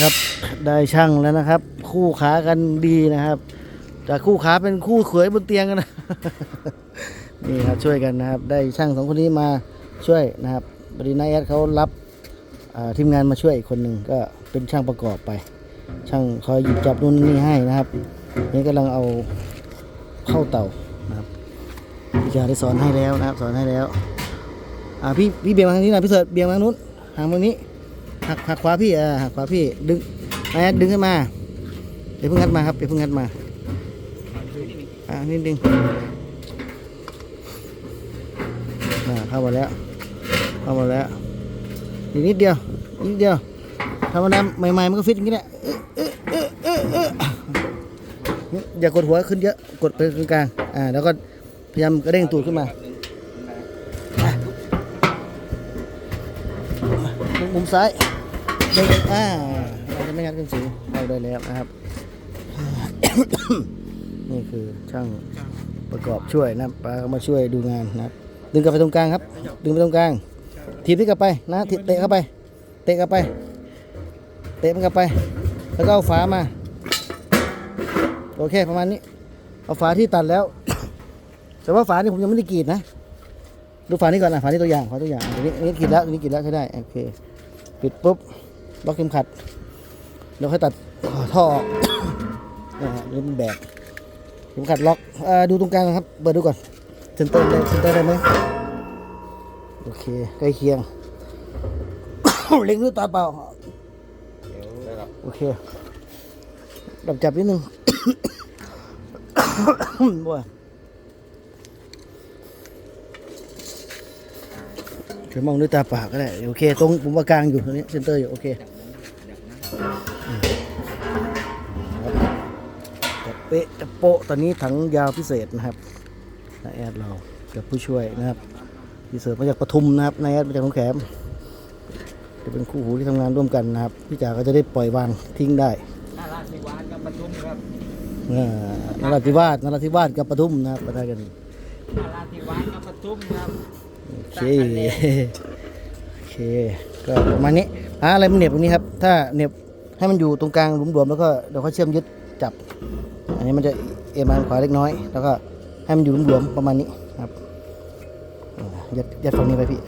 ครับ ได้ช่างแล้วนะครับ คู่ขากันดีนะครับ จากคู่ขาเป็นคู่เขยบนเตียงกันนะนี่ครับช่วยกันนะครับ ได้ช่างสองคนนี้มาช่วยนะครับบรินายแอดเขารับทีมงานมาช่วยอีกคนหนึ่งก็เป็นช่างประกอบไป ช่างคอยหยิบจับนู่นนี่ให้นะครับ นี่กำลังเอาเข้าเตานะครับพี่จาได้สอนให้แล้วนะครับ สอนให้แล้ว อ่าพี่พี่เบียงมาทางนี้น่อยพี่เสิร์ชเบียงมาทางนู้นหางตรงนี้ หักหักขวาพี่อ่าหักขวาพี่ดึงนายแอดดึงขึ้นมาเดี๋ยวเพิ่งงัดมาครับเดี๋ยวเพิ่งงัดมาอ่านิดนึงอ่าเข้ามาแล้วเข้ามาแล้วอีกนิดเดียวนิดเดียวธรรมดาใหม่ๆมันก็ฟิตอย่างนี้แหละเอ๊ะเอ๊ะเอ๊ะเอออย่ากดหัวขึ้นเยอะกดไปกลางอ่าแล้วก็พยายามกระเด้งตูดขึ้นมามุมซ้าย อ่าเราจะไม่งัดขึ้นสูงเราได้แล้วนะครับ นี่คือช่างประกอบช่วยนะปามาช่วยดูงานนะครับ ดึงกลับไปตรงกลางครับ ดึงไปตรงกลาง ทีบที่กลับไปนะทีบเตะเข้าไป เตะกลับไป เตะมันกลับไป แล้วก็เอาฝามา โอเคประมาณนี้ เอาฝาที่ตัดแล้ว แต่ว่าฝานี่ผมยังไม่ได้กรีดนะ ดูฝานี้ก่อนนะฝานี้ตัวอย่างฝาตัวอย่างนนี้อันนี้กินแล้วนนี้กินแล้วใช้ได้ โอเค ปิดปุ๊บ ล็อกเข็มขัดแล้วค่อยตัดท่อออกนะฮะนี่มันแบกเข็มขัดล็อกอดูตรงกลางนะครับ เปิดดูก่อนเซนเตอร์ได้เซนเตอร์ได้ไหมโอเคใกล้เคียงเล็งด้วยตาเปล่าโอเคดับจับนิดนึงบ้าจะมองด้วยตาเปล่าก็ได้ โอเค ตรงผมว่ากลางอยู่ตรงนี้เซนเตอร์อยู่ โอเค ป๊ะแต่โปะตอนนี้ถังยาวพิเศษนะครับนายแอดเรากับผู้ช่วยนะครับพิเศษมาจากปทุมนะครับนายแอดมาจากหนองแขมจะเป็นคู่หูที่ทำงานร่วมกันนะครับพี่จ๋าก็จะได้ปล่อยวางทิ้งได้นาราธิวาสกับปทุมครับอ่านราธิวาสนราธิวาสกับปทุมนะครับประทานกันนาราธิวาสกับปทุมครับโอเคโอเคก็ประมาณนี้หาอะไรมันเหน็บตรงนี้ครับ ถ้าเหน็บให้มันอยู่ตรงกลางหลุมๆแล้วก็เดี๋ยวเขาเชื่อมยึด จับ อันนี้มันจะเอ็นมาขวาเล็กน้อย แล้วก็ให้มันอยู่หลุมๆประมาณนี้ครับยัดยัดฝั่งนี้ไปพี่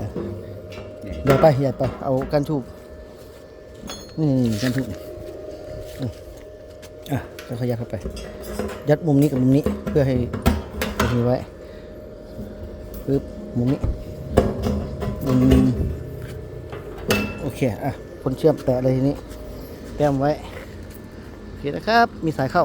ยัดไปยัดไป เอากันทูบนี่ๆกันทูบอะแล้วก็ยัดเข้าไป ยัดมุมนี้กับมุมนี้เพื่อให้ตรงนี้ไว้ปึ๊บมุมนี้อืมโอเค อะคนเชื่อมแปะเลยทีนี้แต้มไว้ โอเคนะครับ มีสายเข้า